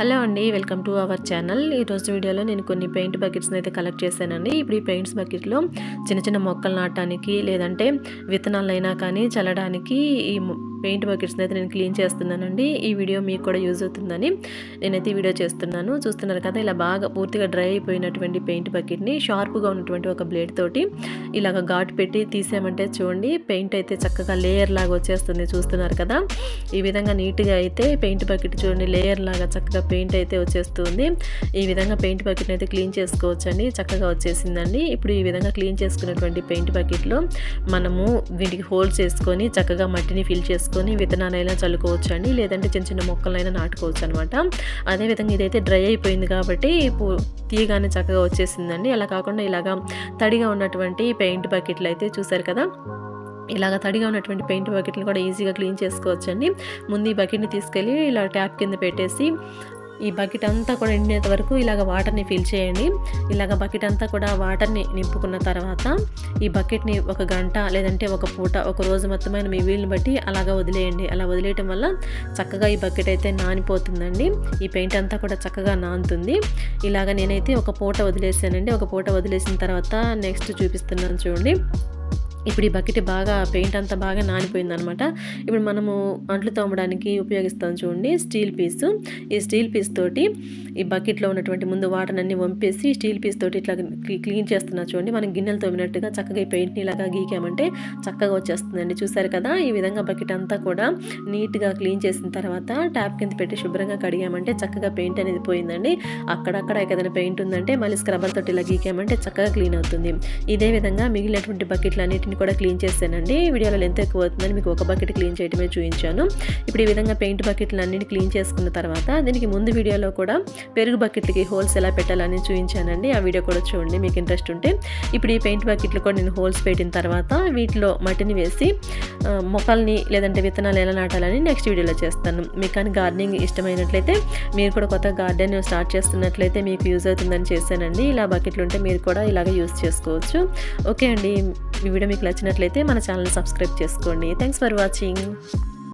Hello అండి welcome to our channel. ఈరోజు వీడియోలో నేను కొన్ని పెయింట్ బకెట్స్ని అయితే కలెక్ట్ చేశానండి. ఇప్పుడు ఈ పెయింట్స్ బకెట్లో చిన్న చిన్న మొక్కలు నాటడానికి లేదంటే విత్తనాలైనా కానీ చల్లడానికి ఈ పెయింట్ బకెట్స్ని అయితే నేను క్లీన్ చేస్తున్నానండి. ఈ వీడియో మీకు కూడా యూజ్ అవుతుందని నేనైతే ఈ వీడియో చేస్తున్నాను. చూస్తున్నారు కదా ఇలా బాగా పూర్తిగా డ్రై అయిపోయినటువంటి పెయింట్ బకెట్ని షార్ప్గా ఉన్నటువంటి ఒక బ్లేడ్ తోటి ఇలాగ ఘాటు పెట్టి తీసామంటే చూడండి పెయింట్ అయితే చక్కగా లేయర్ లాగా వచ్చేస్తుంది చూస్తున్నారు కదా. ఈ విధంగా నీట్గా అయితే పెయింట్ బకెట్ చూడండి లేయర్ లాగా చక్కగా పెయింట్ అయితే వచ్చేస్తుంది. ఈ విధంగా పెయింట్ బకెట్ని అయితే క్లీన్ చేసుకోవచ్చండి చక్కగా వచ్చేసిందండి. ఇప్పుడు ఈ విధంగా క్లీన్ చేసుకున్నటువంటి పెయింట్ బకెట్లో మనము వీటికి హోల్డ్ చేసుకొని చక్కగా మట్టిని ఫిల్ చేసుకుని విత్తనాలైనా చల్లుకోవచ్చు అండి లేదంటే చిన్న చిన్న మొక్కలైనా నాటుకోవచ్చు అనమాట అదేవిధంగా ఇదైతే డ్రై అయిపోయింది కాబట్టి తీయగానే చక్కగా వచ్చేసిందండి. అలా కాకుండా ఇలాగా తడిగా ఉన్నటువంటి పెయింట్ బకెట్లు అయితే చూసారు కదా? ఇలాగ తడిగా ఉన్నటువంటి పెయింట్ బకెట్ని కూడా ఈజీగా క్లీన్ చేసుకోవచ్చండి. ముందు ఈ బకెట్ని తీసుకెళ్ళి ఇలా ట్యాప్ కింద పెట్టేసి ఈ బకెట్ అంతా కూడా నిండేంత వరకు ఇలాగ వాటర్ని ఫిల్ చేయండి. ఇలాగ బకెట్ అంతా కూడా వాటర్ని నింపుకున్న తర్వాత ఈ బకెట్ని ఒక గంట లేదంటే ఒక పూట ఒక రోజు మొత్తమైన మీ వీలుని బట్టి అలాగ వదిలేయండి. అలా వదిలేయటం వల్ల చక్కగా ఈ బకెట్ అయితే నానిపోతుందండి. ఈ పెయింట్ అంతా కూడా చక్కగా నానుతుంది. ఇలాగ నేనైతే ఒక పూట వదిలేసానండి. ఒక పూట వదిలేసిన తర్వాత నెక్స్ట్ చూపిస్తున్నాను చూడండి. ఇప్పుడు ఈ బకెట్ బాగా పెయింట్ అంతా బాగా నానిపోయింది అనమాట ఇప్పుడు మనము అంట్లు తోమడానికి ఉపయోగిస్తాం చూడండి స్టీల్ పీసు. ఈ స్టీల్ పీస్ తోటి ఈ బకెట్లో ఉన్నటువంటి ముందు వాటర్ అన్ని వంపేసి స్టీల్ పీస్ తోటి ఇట్లా క్లీన్ చేస్తున్నా చూడండి. మనం గిన్నెలు తోమినట్టుగా చక్కగా ఈ పెయింట్ని ఇలాగా గీకామంటే చక్కగా వచ్చేస్తుందండి. చూసారు కదా ఈ విధంగా బకెట్ అంతా కూడా నీట్గా క్లీన్ చేసిన తర్వాత ట్యాప్ కింద పెట్టి శుభ్రంగా కడిగామంటే చక్కగా పెయింట్ అనేది పోయిందండి. అక్కడక్కడ ఏదైనా పెయింట్ ఉందంటే మళ్ళీ స్క్రబ్బర్ తోటి ఇలా గీకామంటే చక్కగా క్లీన్ అవుతుంది. ఇదే విధంగా మిగిలినటువంటి బకెట్లు అన్నిటిని బకెట్ని కూడా క్లీన్ చేశానండి. వీడియోలో ఎంత ఎక్కువ అవుతుందని మీకు ఒక బకెట్ క్లీన్ చేయడమే చూపించాను. ఇప్పుడు ఈ విధంగా పెయింట్ బకెట్లు అన్నింటి క్లీన్ చేసుకున్న తర్వాత దీనికి ముందు వీడియోలో కూడా పెరుగు బకెట్కి హోల్స్ ఎలా పెట్టాలని చూపించానండి. ఆ వీడియో కూడా చూడండి మీకు ఇంట్రెస్ట్ ఉంటే. ఇప్పుడు ఈ పెయింట్ బకెట్లు కూడా నేను హోల్స్ పెట్టిన తర్వాత వీటిలో మట్టిని వేసి మొక్కల్ని లేదంటే విత్తనాలు ఎలా నాటాలని నెక్స్ట్ వీడియోలో చేస్తాను. మీకు కానీ గార్డెనింగ్ ఇష్టమైనట్లయితే మీరు కూడా కొత్త గార్డెన్ స్టార్ట్ చేస్తున్నట్లయితే మీకు యూజ్ అవుతుందని చేశానండి. ఇలా బకెట్లు ఉంటే మీరు కూడా ఇలాగ యూజ్ చేసుకోవచ్చు. ఓకే అండి. ఈ వీడియో మీకు నచ్చినట్లయితే మన ఛానల్ సబ్స్క్రైబ్ చేసుకోండి. Thanks for watching